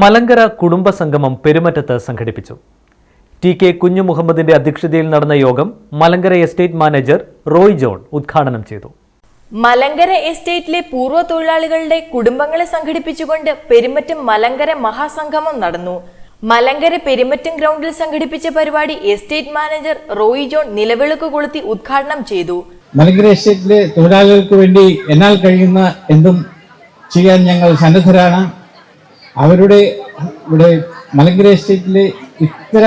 മലങ്കര കുടുംബ സംഗമം പെരുമറ്റത്ത് സംഘടിപ്പിച്ചു. ടി കെ കുഞ്ഞു മുഹമ്മദിന്റെ അധ്യക്ഷതയിൽ നടന്ന യോഗം മലങ്കര എസ്റ്റേറ്റ് മാനേജർ റോയ് ജോൺ ഉദ്ഘാടനം ചെയ്തു. മലങ്കര എസ്റ്റേറ്റിലെ പൂർവ തൊഴിലാളികളുടെ കുടുംബങ്ങളെ സംഘടിപ്പിച്ചുകൊണ്ട് പെരുമറ്റം മലങ്കര മഹാസംഗമം നടന്നു. മലങ്കര പെരുമറ്റം ഗ്രൗണ്ടിൽ സംഘടിപ്പിച്ച പരിപാടി എസ്റ്റേറ്റ് മാനേജർ റോയ് ജോൺ നിലവിളക്ക് കൊളുത്തി ഉദ്ഘാടനം ചെയ്തു. മലങ്കര എസ്റ്റേറ്റിലെ തൊഴിലാളികൾക്ക് വേണ്ടി എന്നാൽ കഴിയുന്ന എന്തും ചെയ്യാൻ ഞങ്ങൾ സന്നദ്ധരാണ്. അവരുടെ ഇവിടെ മലങ്കര എസ്റ്റേറ്റിലെ ഇത്ര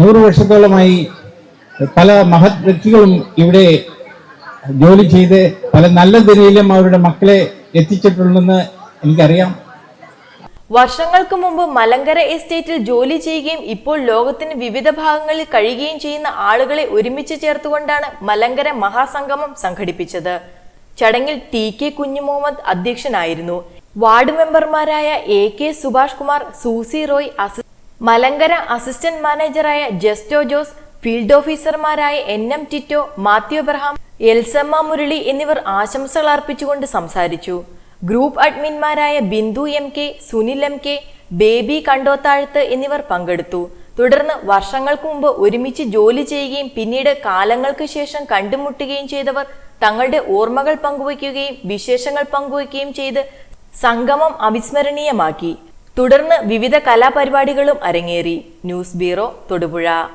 നൂറ് വർഷത്തോളമായി പല മഹത് വ്യക്തികളും ഇവിടെ ജോലി ചെയ്ത് പല നല്ല നിലയിലും അവരുടെ മക്കളെ എത്തിച്ചിട്ടുണ്ടെന്ന് എനിക്കറിയാം. വർഷങ്ങൾക്ക് മുമ്പ് മലങ്കര എസ്റ്റേറ്റിൽ ജോലി ചെയ്യുകയും ഇപ്പോൾ ലോകത്തിന് വിവിധ ഭാഗങ്ങളിൽ കഴിയുകയും ചെയ്യുന്ന ആളുകളെ ഒരുമിച്ച് ചേർത്തുകൊണ്ടാണ് മലങ്കര മഹാസംഗമം സംഘടിപ്പിച്ചത്. ചടങ്ങിൽ ടി കെ കുഞ്ഞുമുഹമ്മദ് അധ്യക്ഷനായിരുന്നു. വാർഡ് മെമ്പർമാരായ A K Subhash Kumar Susie Roy അസി മലങ്കര അസിസ്റ്റന്റ് മാനേജറായ ജസ്റ്റോ ജോസ് ഫീൽഡ് ഓഫീസർമാരായ എൻ എം ടിറ്റോ മാത്യു എബ്രഹാം എൽസമ്മ മുരളി എന്നിവർ ആശംസകൾ അർപ്പിച്ചുകൊണ്ട് സംസാരിച്ചു. Group അഡ്മിൻമാരായ Bindu M K Sunil M K Baby Kandothazhath എന്നിവർ പങ്കെടുത്തു. തുടർന്ന് വർഷങ്ങൾക്ക് മുമ്പ് ഒരുമിച്ച് ജോലി ചെയ്യുകയും പിന്നീട് കാലങ്ങൾക്ക് ശേഷം കണ്ടുമുട്ടുകയും ചെയ്തവർ തങ്ങളുടെ ഓർമ്മകൾ പങ്കുവയ്ക്കുകയും വിശേഷങ്ങൾ പങ്കുവയ്ക്കുകയും ചെയ്ത് സംഗമം അവിസ്മരണീയമാക്കി. തുടർന്ന് വിവിധ കലാപരിപാടികളും അരങ്ങേറി. News bureau Thodupuzha.